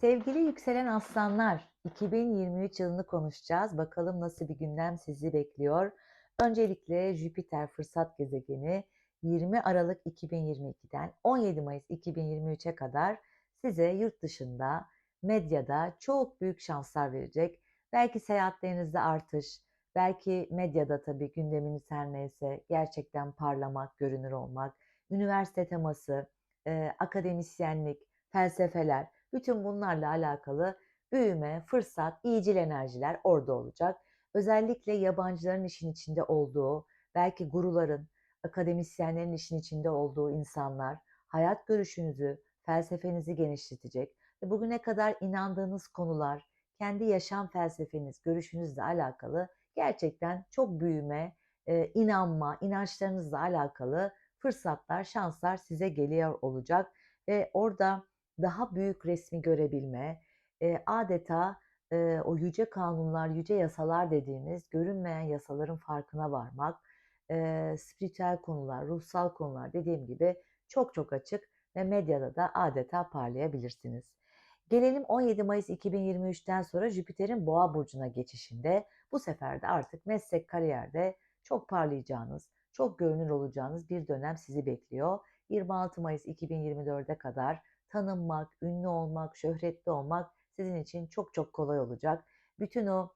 Sevgili yükselen aslanlar, 2023 yılını konuşacağız. Bakalım nasıl bir gündem sizi bekliyor. Öncelikle Jüpiter fırsat gezegeni 20 Aralık 2022'den 17 Mayıs 2023'e kadar size yurt dışında, medyada çok büyük şanslar verecek. Belki seyahatlerinizde artış, belki medyada tabii gündeminiz her neyse gerçekten parlamak, görünür olmak, üniversite teması, e, akademisyenlik, felsefeler, bütün bunlarla alakalı büyüme, fırsat, iyicil enerjiler orada olacak. Özellikle yabancıların işin içinde olduğu, belki guruların, akademisyenlerin işin içinde olduğu insanlar hayat görüşünüzü, felsefenizi genişletecek ve bugüne kadar inandığınız konular, kendi yaşam felsefeniz, görüşünüzle alakalı gerçekten çok büyüme, e, inanma, inançlarınızla alakalı fırsatlar, şanslar size geliyor olacak ve orada daha büyük resmi görebilme, e, adeta e, o yüce kanunlar, yüce yasalar dediğimiz görünmeyen yasaların farkına varmak, e, spiritüel konular, ruhsal konular dediğim gibi çok çok açık ve medyada da adeta parlayabilirsiniz. Gelelim 17 Mayıs 2023'ten sonra Jüpiter'in Boğa burcuna geçişinde bu sefer de artık meslek kariyerde çok parlayacağınız, çok görünür olacağınız bir dönem sizi bekliyor. 26 Mayıs 2024'e kadar tanınmak, ünlü olmak, şöhretli olmak sizin için çok çok kolay olacak. Bütün o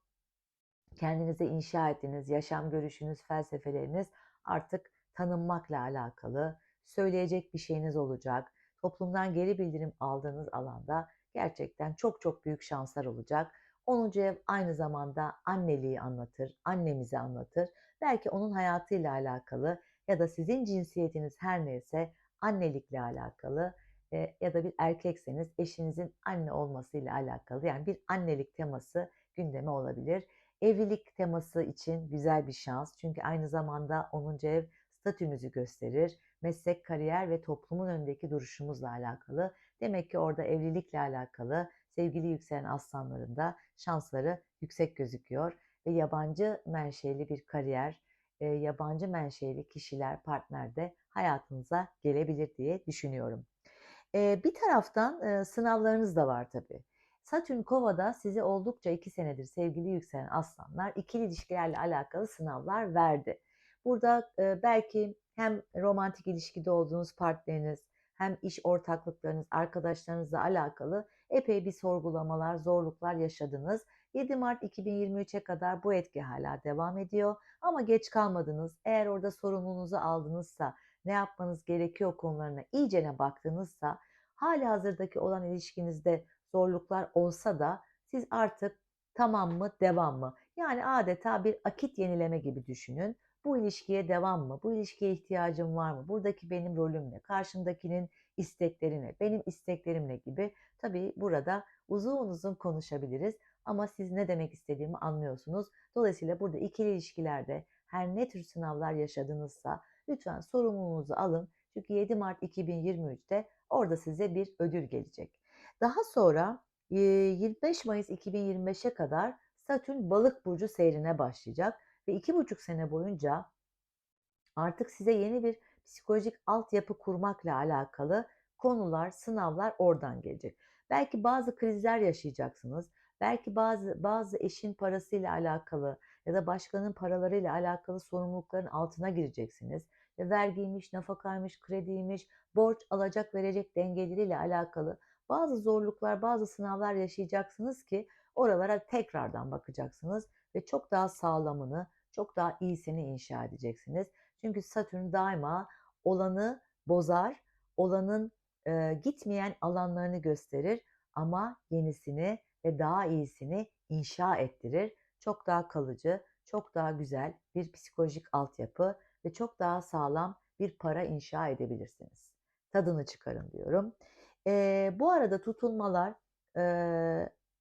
kendinize inşa ettiğiniz yaşam görüşünüz, felsefeleriniz artık tanınmakla alakalı, söyleyecek bir şeyiniz olacak. Toplumdan geri bildirim aldığınız alanda gerçekten çok çok büyük şanslar olacak. 10. ev aynı zamanda anneliği anlatır, annemizi anlatır. Belki onun hayatıyla alakalı ya da sizin cinsiyetiniz her neyse annelikle alakalı e, ya da bir erkekseniz eşinizin anne olmasıyla alakalı yani bir annelik teması gündeme olabilir. Evlilik teması için güzel bir şans çünkü aynı zamanda 10. ev statünüzü gösterir. Meslek, kariyer ve toplumun önündeki duruşumuzla alakalı. Demek ki orada evlilikle alakalı sevgili yükselen aslanlarında şansları yüksek gözüküyor ve yabancı menşeli bir kariyer, e, yabancı menşeli kişiler, partner de hayatınıza gelebilir diye düşünüyorum. E, bir taraftan e, sınavlarınız da var tabii. Satürn Kova'da size oldukça iki senedir sevgili yükselen aslanlar ikili ilişkilerle alakalı sınavlar verdi. Burada e, belki hem romantik ilişkide olduğunuz partneriniz hem iş ortaklıklarınız, arkadaşlarınızla alakalı epey bir sorgulamalar, zorluklar yaşadınız. 7 Mart 2023'e kadar bu etki hala devam ediyor ama geç kalmadınız. Eğer orada sorumluluğunuzu aldınızsa, ne yapmanız gerekiyor konularına iyicene baktığınızsa, hali hazırdaki olan ilişkinizde zorluklar olsa da siz artık tamam mı, devam mı? Yani adeta bir akit yenileme gibi düşünün. Bu ilişkiye devam mı? Bu ilişkiye ihtiyacım var mı? Buradaki benim rolüm ne? Karşımdakinin istekleri ne? Benim isteklerim ne gibi? Tabii burada uzun uzun konuşabiliriz ama siz ne demek istediğimi anlıyorsunuz. Dolayısıyla burada ikili ilişkilerde her ne tür sınavlar yaşadınızsa lütfen sorumluluğunuzu alın. Çünkü 7 Mart 2023'te orada size bir ödül gelecek. Daha sonra 25 Mayıs 2025'e kadar Satürn balık burcu seyrine başlayacak ve iki buçuk sene boyunca artık size yeni bir psikolojik altyapı kurmakla alakalı konular, sınavlar oradan gelecek. Belki bazı krizler yaşayacaksınız. Belki bazı bazı eşin parasıyla alakalı ya da başkanın paralarıyla alakalı sorumlulukların altına gireceksiniz. Ve vergiymiş, nafakaymış, krediymiş, borç alacak verecek dengeleriyle alakalı bazı zorluklar, bazı sınavlar yaşayacaksınız ki oralara tekrardan bakacaksınız ve çok daha sağlamını, çok daha iyisini inşa edeceksiniz. Çünkü Satürn daima olanı bozar, olanın e, gitmeyen alanlarını gösterir ama yenisini ve daha iyisini inşa ettirir. Çok daha kalıcı, çok daha güzel bir psikolojik altyapı ve çok daha sağlam bir para inşa edebilirsiniz. Tadını çıkarın diyorum. E, bu arada tutulmalar e,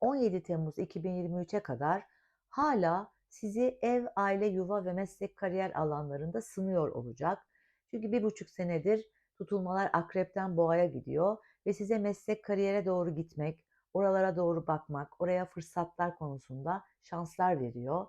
17 Temmuz 2023'e kadar hala sizi ev, aile, yuva ve meslek kariyer alanlarında sınıyor olacak. Çünkü bir buçuk senedir tutulmalar akrepten boğaya gidiyor ve size meslek kariyere doğru gitmek, oralara doğru bakmak, oraya fırsatlar konusunda şanslar veriyor.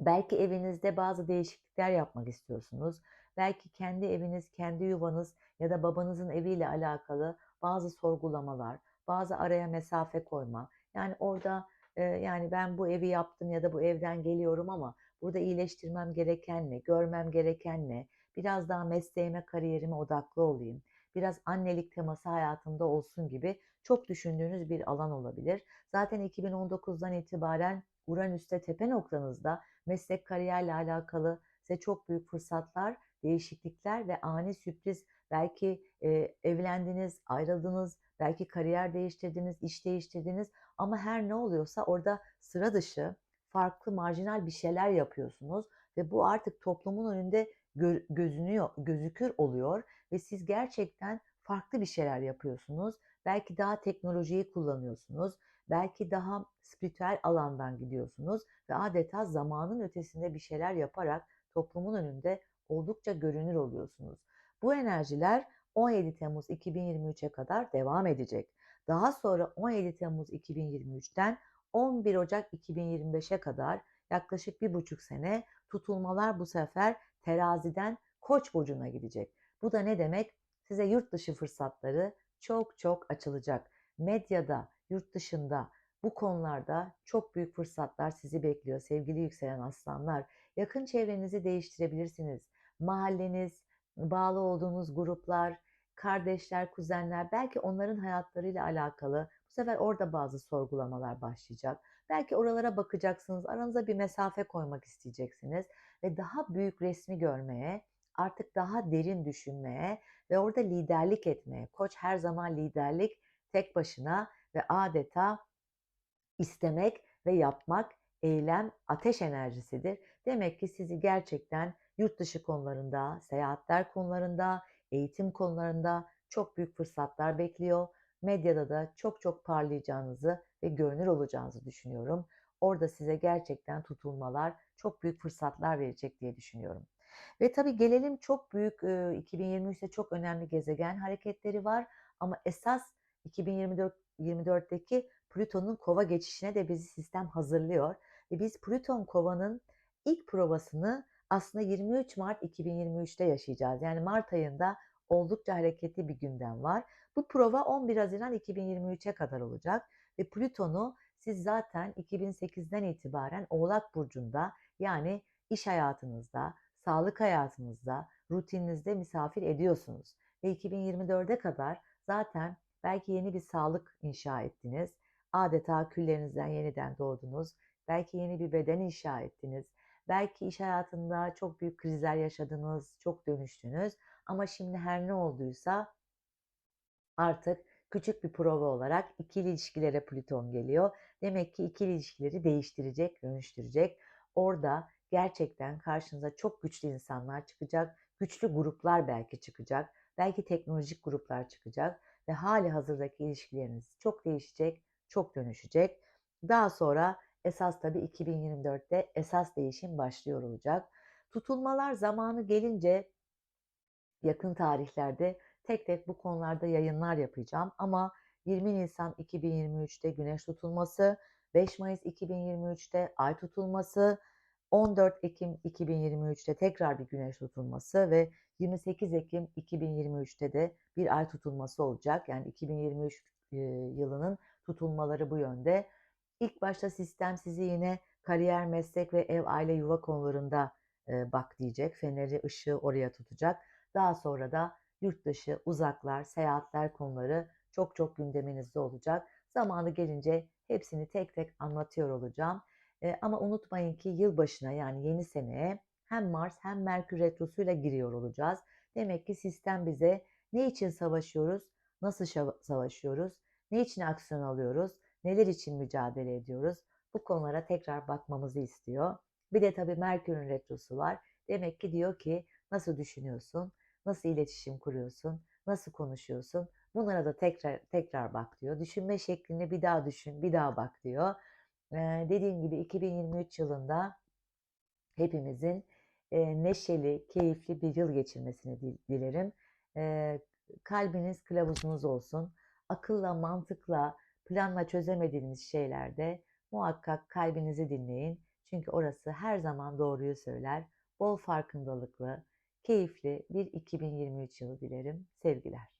Belki evinizde bazı değişiklikler yapmak istiyorsunuz. Belki kendi eviniz, kendi yuvanız ya da babanızın eviyle alakalı bazı sorgulamalar, bazı araya mesafe koyma. Yani orada e, yani ben bu evi yaptım ya da bu evden geliyorum ama burada iyileştirmem gereken ne, görmem gereken ne, biraz daha mesleğime, kariyerime odaklı olayım, biraz annelik teması hayatımda olsun gibi çok düşündüğünüz bir alan olabilir. Zaten 2019'dan itibaren Uranüs'te tepe noktanızda meslek kariyerle alakalı size çok büyük fırsatlar, değişiklikler ve ani sürpriz belki e, evlendiniz, ayrıldınız, belki kariyer değiştirdiniz, iş değiştirdiniz ama her ne oluyorsa orada sıra dışı, farklı, marjinal bir şeyler yapıyorsunuz ve bu artık toplumun önünde gö- gözünüyor, gözükür oluyor ve siz gerçekten farklı bir şeyler yapıyorsunuz. Belki daha teknolojiyi kullanıyorsunuz, belki daha spiritüel alandan gidiyorsunuz ve adeta zamanın ötesinde bir şeyler yaparak toplumun önünde oldukça görünür oluyorsunuz. Bu enerjiler 17 Temmuz 2023'e kadar devam edecek. Daha sonra 17 Temmuz 2023'ten 11 Ocak 2025'e kadar yaklaşık bir buçuk sene tutulmalar bu sefer teraziden Koç burcuna gidecek. Bu da ne demek? Size yurt dışı fırsatları çok çok açılacak. Medyada, yurt dışında bu konularda çok büyük fırsatlar sizi bekliyor sevgili yükselen aslanlar. Yakın çevrenizi değiştirebilirsiniz. Mahalleniz, bağlı olduğunuz gruplar, kardeşler, kuzenler belki onların hayatlarıyla alakalı bu sefer orada bazı sorgulamalar başlayacak. Belki oralara bakacaksınız, aranıza bir mesafe koymak isteyeceksiniz ve daha büyük resmi görmeye, artık daha derin düşünmeye ve orada liderlik etmeye. Koç her zaman liderlik tek başına ve adeta istemek ve yapmak eylem ateş enerjisidir. Demek ki sizi gerçekten yurt dışı konularında, seyahatler konularında, eğitim konularında çok büyük fırsatlar bekliyor. Medyada da çok çok parlayacağınızı ve görünür olacağınızı düşünüyorum. Orada size gerçekten tutulmalar, çok büyük fırsatlar verecek diye düşünüyorum. Ve tabii gelelim çok büyük 2023'te çok önemli gezegen hareketleri var ama esas 2024 24'teki Plüton'un kova geçişine de bizi sistem hazırlıyor. Ve biz Plüton kovanın ilk provasını aslında 23 Mart 2023'te yaşayacağız. Yani Mart ayında oldukça hareketli bir gündem var. Bu prova 11 Haziran 2023'e kadar olacak ve Plüton'u siz zaten 2008'den itibaren Oğlak Burcu'nda yani iş hayatınızda, sağlık hayatınızda, rutininizde misafir ediyorsunuz. Ve 2024'e kadar zaten belki yeni bir sağlık inşa ettiniz. Adeta küllerinizden yeniden doğdunuz. Belki yeni bir beden inşa ettiniz. Belki iş hayatında çok büyük krizler yaşadınız, çok dönüştünüz. Ama şimdi her ne olduysa artık küçük bir prova olarak ikili ilişkilere Plüton geliyor. Demek ki ikili ilişkileri değiştirecek, dönüştürecek. Orada gerçekten karşınıza çok güçlü insanlar çıkacak. Güçlü gruplar belki çıkacak. Belki teknolojik gruplar çıkacak ve hali hazırdaki ilişkileriniz çok değişecek, çok dönüşecek. Daha sonra esas tabii 2024'te esas değişim başlıyor olacak. Tutulmalar zamanı gelince yakın tarihlerde tek tek bu konularda yayınlar yapacağım ama 20 Nisan 2023'te güneş tutulması, 5 Mayıs 2023'te ay tutulması, 14 Ekim 2023'te tekrar bir güneş tutulması ve 28 Ekim 2023'te de bir ay tutulması olacak. Yani 2023 yılının tutulmaları bu yönde. İlk başta sistem sizi yine kariyer, meslek ve ev, aile, yuva konularında bak diyecek. Feneri, ışığı oraya tutacak. Daha sonra da yurt dışı, uzaklar, seyahatler konuları çok çok gündeminizde olacak. Zamanı gelince hepsini tek tek anlatıyor olacağım. E, ama unutmayın ki yılbaşına yani yeni seneye hem Mars hem Merkür retrosuyla giriyor olacağız. Demek ki sistem bize ne için savaşıyoruz, nasıl savaşıyoruz, ne için aksiyon alıyoruz, neler için mücadele ediyoruz bu konulara tekrar bakmamızı istiyor. Bir de tabii Merkür'ün retrosu var. Demek ki diyor ki nasıl düşünüyorsun, nasıl iletişim kuruyorsun, nasıl konuşuyorsun bunlara da tekrar tekrar bak diyor. Düşünme şeklini bir daha düşün, bir daha bak diyor. Dediğim gibi 2023 yılında hepimizin neşeli, keyifli bir yıl geçirmesini dilerim. Kalbiniz kılavuzunuz olsun. Akılla, mantıkla, planla çözemediğiniz şeylerde muhakkak kalbinizi dinleyin. Çünkü orası her zaman doğruyu söyler. Bol farkındalıklı, keyifli bir 2023 yılı dilerim. Sevgiler.